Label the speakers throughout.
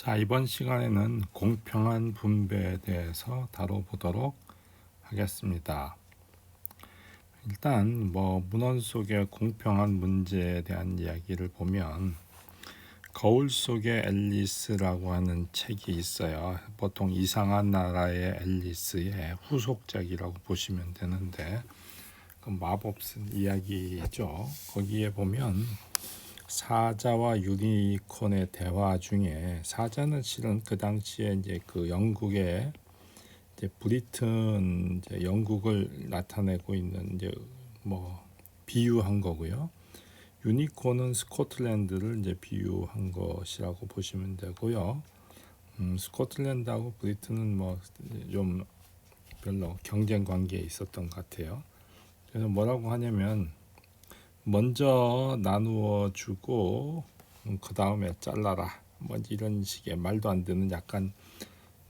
Speaker 1: 자, 이번 시간에는 공평한 분배에 대해서 다뤄보도록 하겠습니다. 일단 뭐 문헌 속의 공평한 문제에 대한 이야기를 보면 거울 속의 앨리스라고 하는 책이 있어요. 보통 이상한 나라의 앨리스의 후속작이라고 보시면 되는데 그 마법 쓴 이야기죠. 거기에 보면 사자와 유니콘의 대화 중에 사자는 실은 그 당시에 이제 그 영국의 이제 브리튼 이제 영국을 나타내고 있는 이제 뭐 비유한 거고요. 유니콘은 스코틀랜드를 이제 비유한 것이라고 보시면 되고요. 음, 스코틀랜드하고 브리튼은 뭐 좀 별로 경쟁 관계에 있었던 것 같아요. 그래서 뭐라고 하냐면 먼저 나누어 주고 음, 그 다음에 잘라라 뭐 이런 식의 말도 안 되는 약간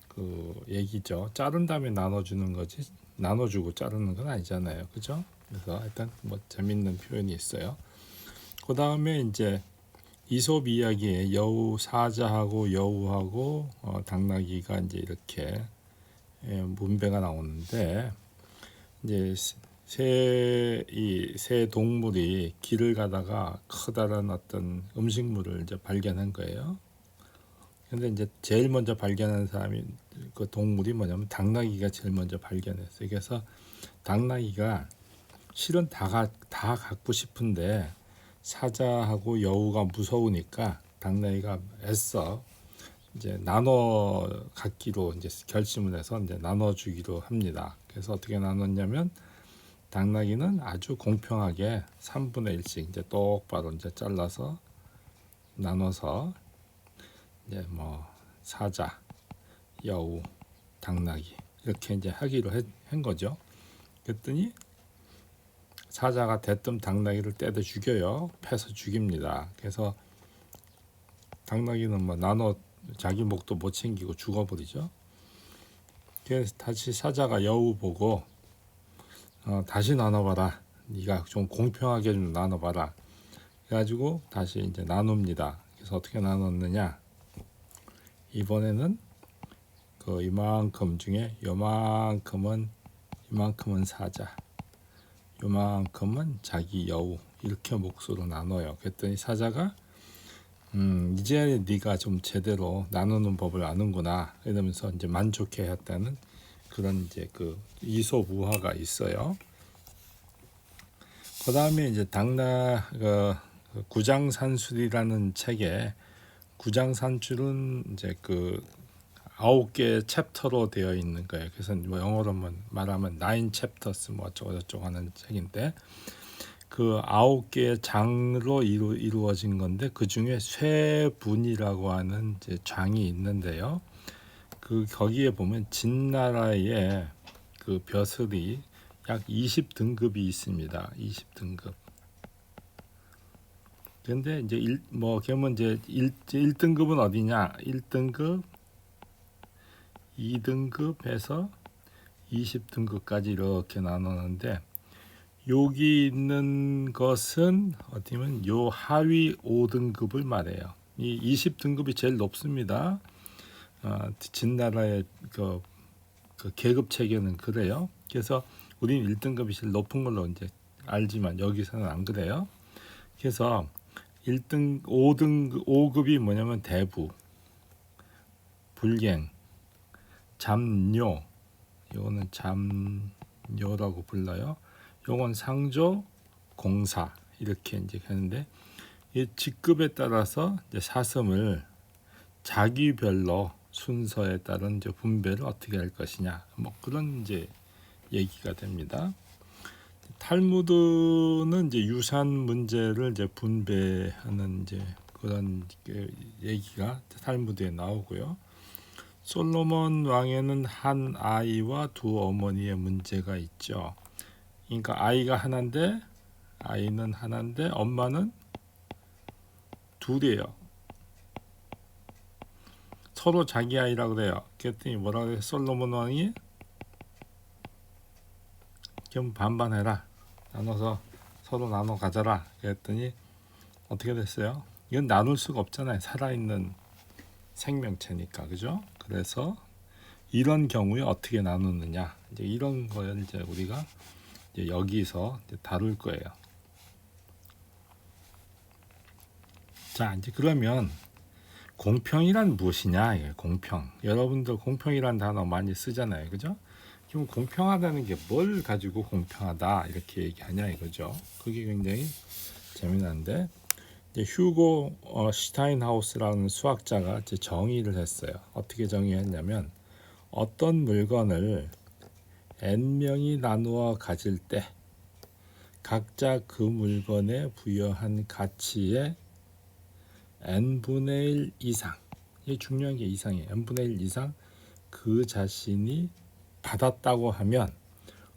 Speaker 1: 그 얘기죠. 자른 다음에 나눠주는 거지 나눠주고 자르는 건 아니잖아요, 그죠? 그래서 일단 뭐 재밌는 표현이 있어요. 그 다음에 이제 이솝 이야기에 여우 사자하고 여우하고 어, 당나귀가 이제 이렇게 예, 문배가 나오는데 이제 새 이 새 동물이 길을 가다가 커다란 어떤 음식물을 이제 발견한 거예요. 근데 이제 제일 먼저 발견한 사람이 그 동물이 뭐냐면 당나귀가 제일 먼저 발견했어요. 그래서 당나귀가 실은 다, 가, 다 갖고 싶은데 사자하고 여우가 무서우니까 당나귀가 애써 이제 나눠 갖기로 이제 결심을 해서 이제 나눠 주기로 합니다. 그래서 어떻게 나눴냐면 당나귀는 아주 공평하게 3분의 1씩 이제 똑바로 이제 잘라서 나눠서 이제 뭐 사자, 여우, 당나귀 이렇게 이제 하기로 해- 한 거죠. 그랬더니 사자가 대뜸 당나귀를 때려 죽여요. 패서 죽입니다. 그래서 당나귀는 뭐 나눠 자기 목도 못 챙기고 죽어버리죠. 그래서 다시 사자가 여우 보고 어, 다시 나눠봐라. 네가 좀 공평하게 좀 나눠봐라. 그래가지고 다시 이제 나눕니다. 그래서 어떻게 나눴느냐? 이번에는 그 이만큼 중에 요만큼은 이만큼은 사자, 요만큼은 자기 여우 이렇게 몫으로 나눠요. 그랬더니 사자가 음 이제 네가 좀 제대로 나누는 법을 아는구나 이러면서 이제 만족해 했다는 그런 이제 그 이솝 우화가 있어요. 그 다음에 이제 당나 그 구장산술이라는 책에 구장산술은 이제 그 아홉 개의 챕터로 되어 있는 거예요. 그래서 뭐 영어로 말하면 nine chapters 뭐 어쩌고 저쩌고 하는 책인데 그 아홉 개의 장으로 이루, 이루어진 건데 그 중에 쇠분이라고 하는 이제 장이 있는데요. 그 거기에 보면 진나라의 그 벼슬이 약 20등급이 있습니다. 20등급. 근데 이제 일, 뭐 그러면 이제 1, 1등급은 어디냐? 1등급, 2등급 해서 20등급까지 이렇게 나누는데 여기 있는 것은 어떻게 보면 요 하위 5등급을 말해요. 이 20등급이 제일 높습니다. 어, 진나라의 그, 그 계급 체계는 그래요. 그래서 우리는 1등급이 제일 높은 걸로 이제 알지만 여기서는 안 그래요. 그래서 1등 5등 5급이 뭐냐면 대부, 불갱, 잠뇨, 요거는 잠뇨라고 불러요. 요건 상조, 공사 이렇게 이제 하는데 이 직급에 따라서 이제 사슴을 자기별로 순서에 따른 이제 분배를 어떻게 할 것이냐 뭐 그런 이제 얘기가 됩니다. 탈무드는 이제 유산 문제를 이제 분배하는 이제 그런 그 얘기가 탈무드에 나오고요. 솔로몬 왕에는 한 아이와 두 어머니의 문제가 있죠. 그러니까 아이가 하나인데 아이는 하나인데 엄마는 둘이에요. 서로 자기 아이라 그래요. 그랬더니 뭐라 그래? 솔로몬 왕이 그럼 반반해라. 나눠서 서로 나눠 가져라. 그랬더니 어떻게 됐어요? 이건 나눌 수가 없잖아요. 살아있는 생명체니까 그죠? 그래서 이런 경우에 어떻게 나누느냐 이제 이런 거를 이제 우리가 이제 여기서 이제 다룰 거예요. 자 이제 그러면 공평이란 무엇이냐? 이게 공평. 여러분들 공평이란 단어 많이 쓰잖아요. 그죠? 그럼 공평하다는 게 뭘 가지고 공평하다 이렇게 얘기하냐 이거죠. 그게 굉장히 재미난데. 휴고 어, 슈타인하우스라는 수학자가 이제 정의를 했어요. 어떻게 정의했냐면 어떤 물건을 n 명이 나누어 가질 때 각자 그 물건에 부여한 가치의 n분의 1 이상 이게 중요한 게 이상이에요. n분의 1 이상 그 자신이 받았다고 하면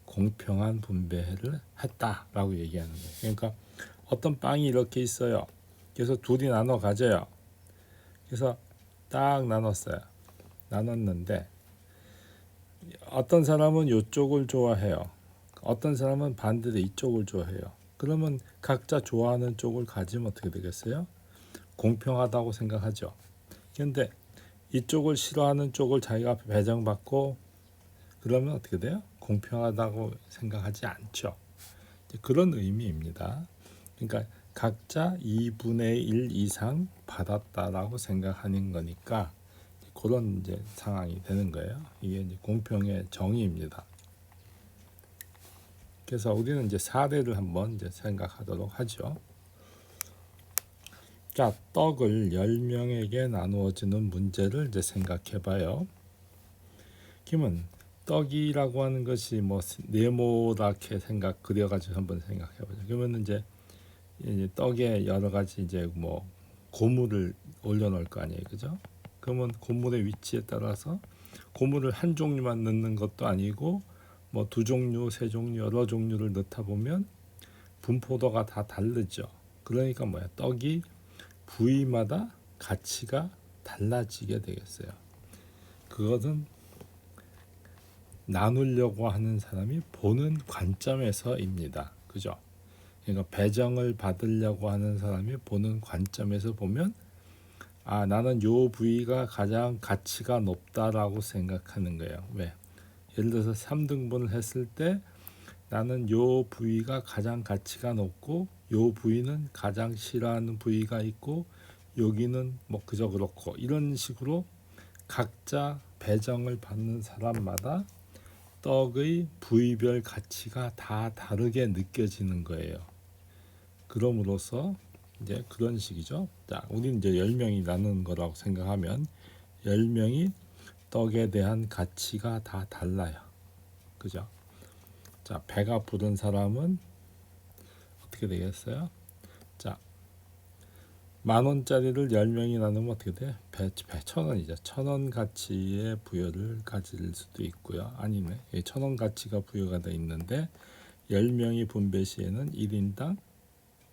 Speaker 1: 공평한 분배를 했다라고 얘기하는 거예요. 그러니까 어떤 빵이 이렇게 있어요. 그래서 둘이 나눠 가져요. 그래서 딱 나눴어요. 나눴는데 어떤 사람은 이쪽을 좋아해요. 어떤 사람은 반대로 이쪽을 좋아해요. 그러면 각자 좋아하는 쪽을 가지면 어떻게 되겠어요? 공평하다고 생각하죠. 그런데 이쪽을 싫어하는 쪽을 자기가 배정받고 그러면 어떻게 돼요? 공평하다고 생각하지 않죠. 그런 의미입니다. 그러니까 각자 2분의 1 이상 받았다라고 생각하는 거니까 그런 이제 상황이 되는 거예요. 이게 이제 공평의 정의입니다. 그래서 우리는 이제 사례를 한번 이제 생각하도록 하죠. 자, 떡을 10명에게 나누어지는 문제를 이제 생각해 봐요. 그러면 떡이라고 하는 것이 뭐 네모랗게 생각 그려 가지고 한번 생각해 보죠. 그러면 이제 이제 떡에 여러 가지 이제 뭐 고무를 올려 놓을 거 아니에요. 그죠? 그러면 고물의 위치에 따라서 고물을 한 종류만 넣는 것도 아니고 뭐 두 종류, 세 종류, 여러 종류를 넣다 보면 분포도가 다 다르죠. 그러니까 뭐야? 떡이 부위마다 가치가 달라지게 되겠어요. 그것은 나누려고 하는 사람이 보는 관점에서입니다. 그죠? 그러니까 배정을 받으려고 하는 사람이 보는 관점에서 보면 아 나는 요 부위가 가장 가치가 높다라고 생각하는 거예요. 왜? 예를 들어서 3등분을 했을 때 나는 요 부위가 가장 가치가 높고 요 부위는 가장 싫어하는 부위가 있고 여기는 뭐 그저 그렇고 이런 식으로 각자 배정을 받는 사람마다 떡의 부위별 가치가 다 다르게 느껴지는 거예요. 그럼으로써 이제 그런 식이죠. 자, 우리는 이제 10명이 나누는 거라고 생각하면 10명이 떡에 대한 가치가 다 달라요. 그죠? 자, 배가 부른 사람은 어떻게 되겠어요? 자, 만 원짜리를 열 명이 나누면 어떻게 돼? 배, 배천 원이죠. 천 원 가치의 부여를 가질 수도 있고요. 아니면 천원 가치가 부여가 돼 있는데 열 명이 분배 시에는 1인당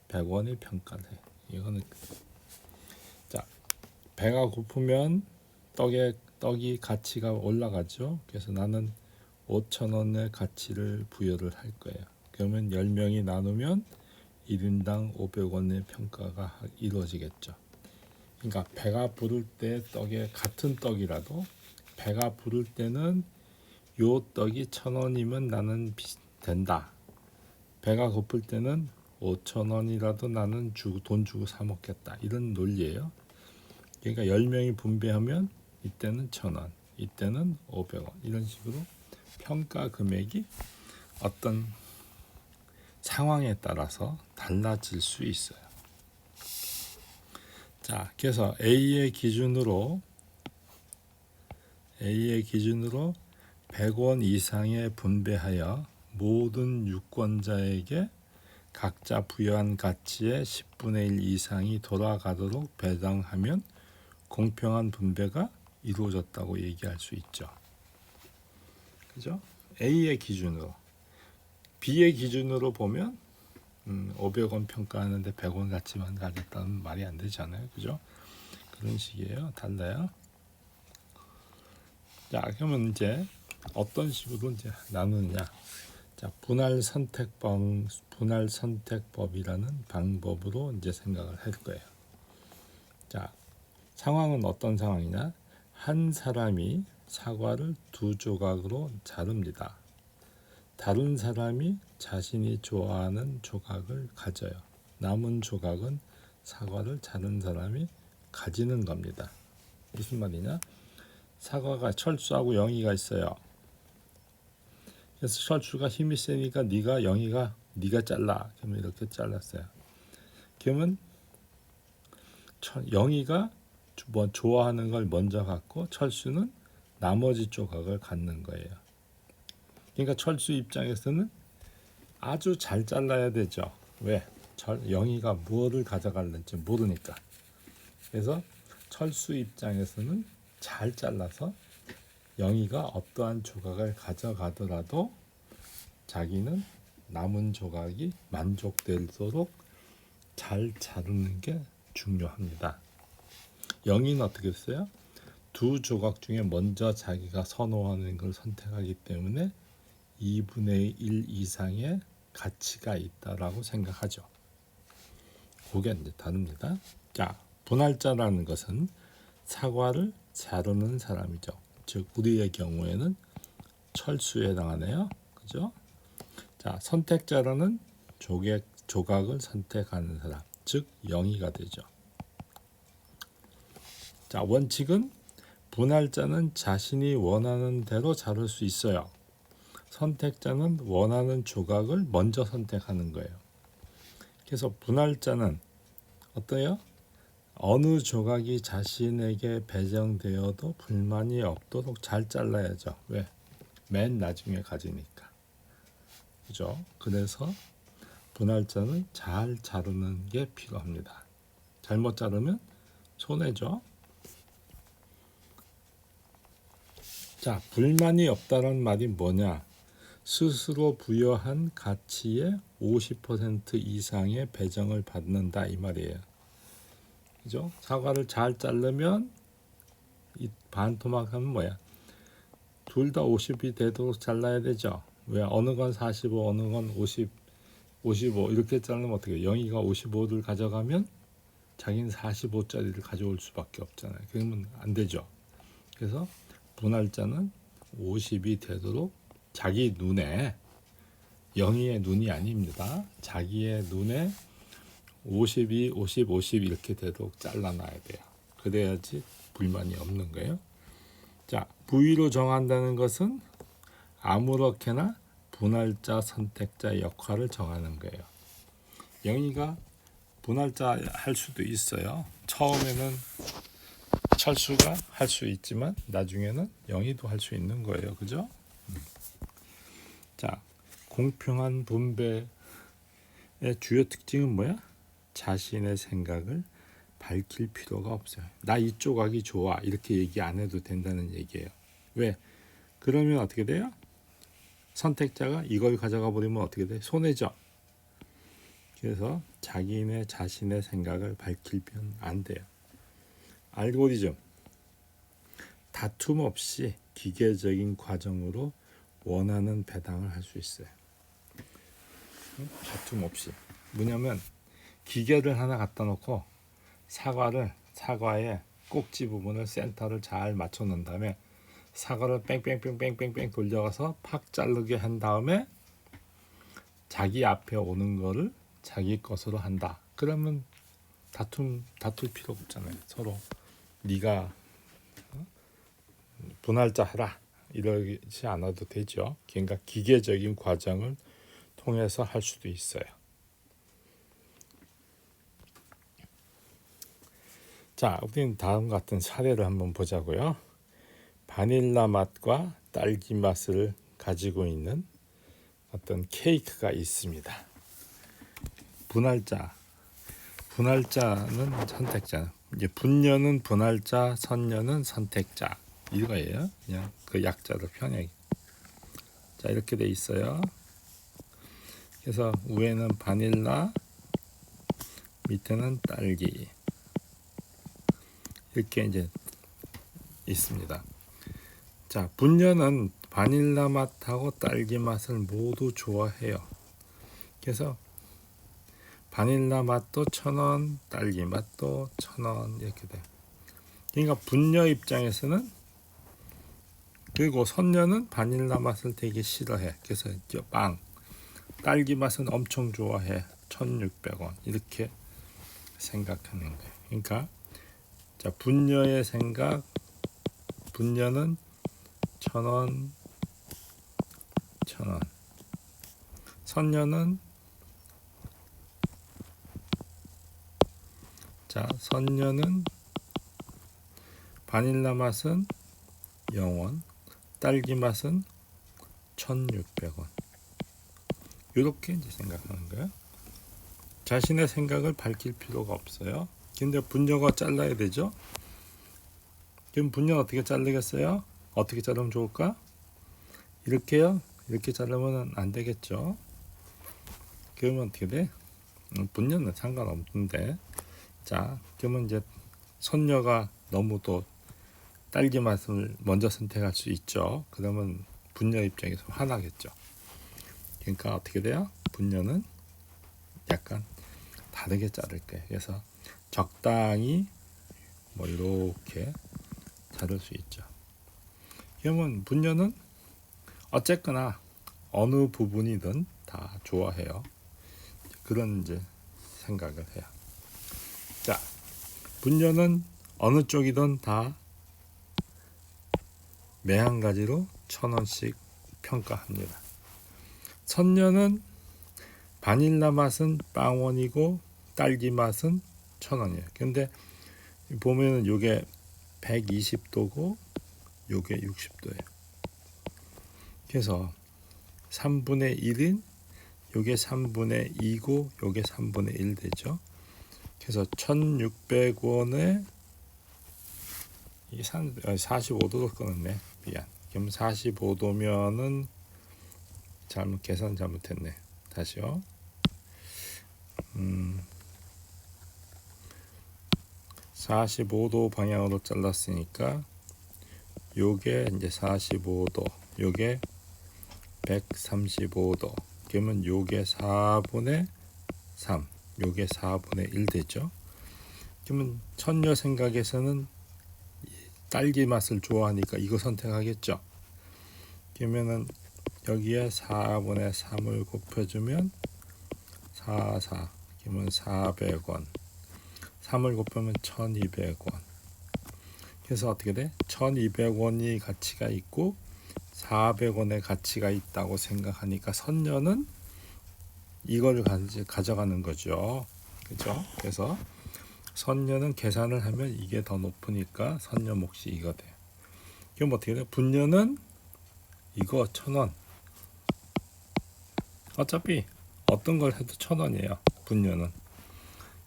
Speaker 1: 100원의 평가를 해. 이거는 자 배가 고프면 떡의 떡이 가치가 올라가죠. 그래서 나는 5천 원의 가치를 부여를 할 거예요. 그러면 10명이 나누면 1인당 500원의 평가가 이루어지겠죠. 그러니까 배가 부를 때 떡에 같은 떡이라도 배가 부를 때는 요 떡이 천 원이면 나는 된다. 배가 고플 때는 5천 원이라도 나는 주고 돈 주고 사 먹겠다. 이런 논리예요. 그러니까 10명이 분배하면 이때는 천 원, 이때는 500원 이런 식으로 평가 금액이 어떤 상황에 따라서 달라질 수 있어요. 자, 그래서 A의 기준으로 A의 기준으로 100원 이상에 분배하여 모든 유권자에게 각자 부여한 가치의 10분의 1 이상이 돌아가도록 배당하면 공평한 분배가 이루어졌다고 얘기할 수 있죠. 그죠? A의 기준으로 B의 기준으로 보면 음, 500원 평가하는데 100원 가치만 가졌다는 말이 안 되잖아요. 그죠? 그런 식이에요. 달라요. 자, 그러면 이제 어떤 식으로 이제 나누느냐? 자, 분할 선택법, 분할 선택법이라는 방법으로 이제 생각을 할 거예요. 자, 상황은 어떤 상황이냐? 한 사람이 사과를 두 조각으로 자릅니다. 다른 사람이 자신이 좋아하는 조각을 가져요. 남은 조각은 사과를 자른 사람이 가지는 겁니다. 무슨 말이냐? 사과가 철수하고 영희가 있어요. 그래서 철수가 힘이 세니까 네가 영희가 네가 잘라. 그러면 이렇게 잘랐어요. 그러면 철- 영희가 뭐 좋아하는 걸 먼저 갖고 철수는 나머지 조각을 갖는 거예요. 그러니까 철수 입장에서는 아주 잘 잘라야 되죠. 왜? 철, 영희가 무엇을 가져갈는지 모르니까. 그래서 철수 입장에서는 잘 잘라서 영희가 어떠한 조각을 가져가더라도 자기는 남은 조각이 만족되도록 잘 자르는 게 중요합니다. 영희는 어떻게 했어요? 두 조각 중에 먼저 자기가 선호하는 걸 선택하기 때문에 2분의 1 이상의 가치가 있다라고 생각하죠. 그게 이제 다릅니다. 자, 분할자라는 것은 사과를 자르는 사람이죠. 즉 우리의 경우에는 철수에 해당하네요. 그죠? 자, 선택자로는 조개, 조각을 선택하는 사람, 즉 영이가 되죠. 자, 원칙은 분할자는 자신이 원하는 대로 자를 수 있어요. 선택자는 원하는 조각을 먼저 선택하는 거예요. 그래서 분할자는 어때요? 어느 조각이 자신에게 배정되어도 불만이 없도록 잘 잘라야죠. 왜? 맨 나중에 가지니까. 그죠? 그래서 분할자는 잘 자르는 게 필요합니다. 잘못 자르면 손해죠. 자, 불만이 없다는 말이 뭐냐? 스스로 부여한 가치의 50% 이상의 배정을 받는다 이 말이에요. 그죠? 사과를 잘 자르면 이 반토막 하면 뭐야? 둘 다 50이 되도록 잘라야 되죠. 왜 어느 건 45, 어느 건 50, 55 이렇게 자르면 어떻게? 해? 영희가 55를 가져가면 자기는 45짜리를 가져올 수밖에 없잖아요. 그러면 안 되죠. 그래서 분할자는 50이 되도록 자기 눈에 영희의 눈이 아닙니다. 자기의 눈에 52, 50, 50 이렇게 되도록 잘라놔야 돼요. 그래야지 불만이 없는 거예요. 자, 부위로 정한다는 것은 아무렇게나 분할자 선택자 역할을 정하는 거예요. 영희가 분할자 할 수도 있어요. 처음에는 철수가 할 수 있지만 나중에는 영희도 할 수 있는 거예요. 그죠? 음. 자, 공평한 분배의 주요 특징은 뭐야? 자신의 생각을 밝힐 필요가 없어요. 나이 조각이 좋아. 이렇게 얘기 안 해도 된다는 얘기예요. 왜? 그러면 어떻게 돼요? 선택자가 이걸 가져가 버리면 어떻게 돼? 손해죠. 그래서 자기네 자신의 생각을 밝히면 안 돼요. 알고리즘 다툼 없이 기계적인 과정으로 원하는 배당을 할 수 있어요. 응? 다툼 없이 뭐냐면 기계를 하나 갖다 놓고 사과를 사과의 꼭지 부분을 센터를 잘 맞춰 놓은 다음에 사과를 뺑뺑뺑뺑뺑뺑 돌려가서 팍 자르게 한 다음에 자기 앞에 오는 거를 자기 것으로 한다. 그러면 다툼 다툴 필요 없잖아요. 서로 네가 어? 분할자 해라 이러지 않아도 되죠. 그러니까 기계적인 과정을 통해서 할 수도 있어요. 자, 우리는 다음 같은 사례를 한번 보자고요. 바닐라 맛과 딸기 맛을 가지고 있는 어떤 케이크가 있습니다. 분할자, 분할자는 선택자, 이제 분녀는 분할자, 선녀는 선택자 이거예요. 그냥 그 약자로 편하게. 자 이렇게 돼 있어요. 그래서 위에는 바닐라, 밑에는 딸기 이렇게 이제 있습니다. 자 분녀는 바닐라 맛하고 딸기 맛을 모두 좋아해요. 그래서 바닐라 맛도 천 원, 딸기 맛도 천 원 이렇게 돼. 그러니까 분녀 입장에서는 그리고 선녀는 바닐라 맛을 되게 싫어해. 그래서 빵 딸기 맛은 엄청 좋아해. 1,600원 이렇게 생각하는 거예요. 그러니까 자 분녀의 생각 분녀는 천 원, 천 원. 선녀는 자 선녀는 바닐라 맛은 0원, 딸기 맛은 1,600원. 이렇게 이제 생각하는 거예요. 자신의 생각을 밝힐 필요가 없어요. 근데 분녀가 잘라야 되죠. 그럼 분녀 어떻게 자르겠어요? 어떻게 자르면 좋을까? 이렇게요? 이렇게 자르면 안 되겠죠. 그러면 어떻게 돼? 음, 분녀는 상관없는데. 자, 그러면 이제 손녀가 너무도 딸기 맛을 먼저 선택할 수 있죠. 그러면 분녀 입장에서 화나겠죠. 그러니까 어떻게 돼요? 분녀는 약간 다르게 자를 거예요. 그래서 적당히 뭐 이렇게 자를 수 있죠. 그러면 분녀는 어쨌거나 어느 부분이든 다 좋아해요. 그런 이제 생각을 해요. 자, 분녀는 어느 쪽이든 다 매 한 가지로 천 원씩 평가합니다. 선녀는 바닐라 맛은 빵 원이고 딸기 맛은 천 원이에요. 근데 보면은 요게 120도고 요게 60도예요. 그래서 3분의 1인 요게 3분의 2고 요게 3분의 1 되죠. 그래서 1,600원에 이게 45도로 끊었네. 미안. 그럼 45도면은 잘못 계산 잘못했네. 다시요. 음. 45도 방향으로 잘랐으니까 요게 이제 45도 요게 135도 그러면 요게 4분의 3 요게 4분의 1 되죠 그러면 천녀 생각에서는 딸기 맛을 좋아하니까 이거 선택하겠죠 그러면은 여기에 4분의 3을 곱해주면 4, 4 그러면 400원 3을 곱하면 1200원 그래서 어떻게 돼? 1200원이 가치가 있고 400원의 가치가 있다고 생각하니까 선녀는 이걸 가져가는 거죠. 그죠? 그래서 선녀는 계산을 하면 이게 더 높으니까 선녀 몫이 이거 돼. 그럼 어떻게 돼? 분녀는 이거 천 원. 어차피 어떤 걸 해도 천 원이에요. 분녀는.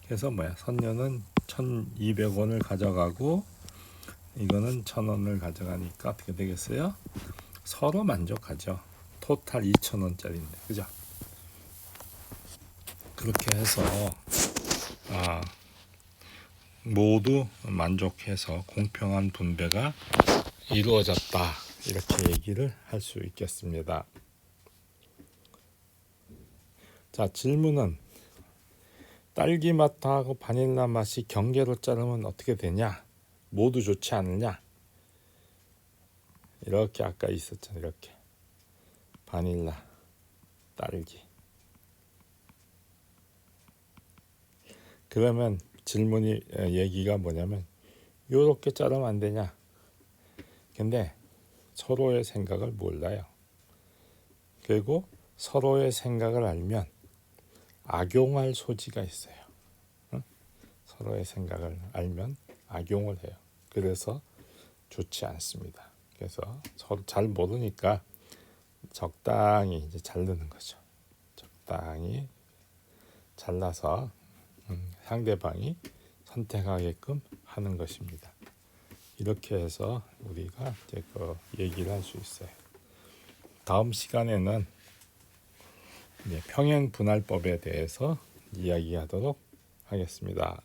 Speaker 1: 그래서 뭐야? 선녀는 1,200원을 가져가고 이거는 천 원을 가져가니까 어떻게 되겠어요? 서로 만족하죠. 토탈 2,000원짜리인데. 그죠? 그렇게 해서 아, 모두 만족해서 공평한 분배가 이루어졌다. 이렇게 얘기를 할 수 있겠습니다. 자, 질문은 딸기 맛하고 바닐라 맛이 경계로 자르면 어떻게 되냐? 모두 좋지 않느냐? 이렇게 아까 있었잖아 이렇게 바닐라 딸기 그러면 질문이 얘기가 뭐냐면 요렇게 자르면 안 되냐. 근데 서로의 생각을 몰라요. 그리고 서로의 생각을 알면 악용할 소지가 있어요. 응? 서로의 생각을 알면 악용을 해요. 그래서 좋지 않습니다. 그래서 서로 잘 모르니까 적당히 이제 자르는 거죠. 적당히 잘라서 음, 상대방이 선택하게끔 하는 것입니다. 이렇게 해서 우리가 이제 그 얘기를 할 수 있어요. 다음 시간에는 평행 분할법에 대해서 이야기하도록 하겠습니다.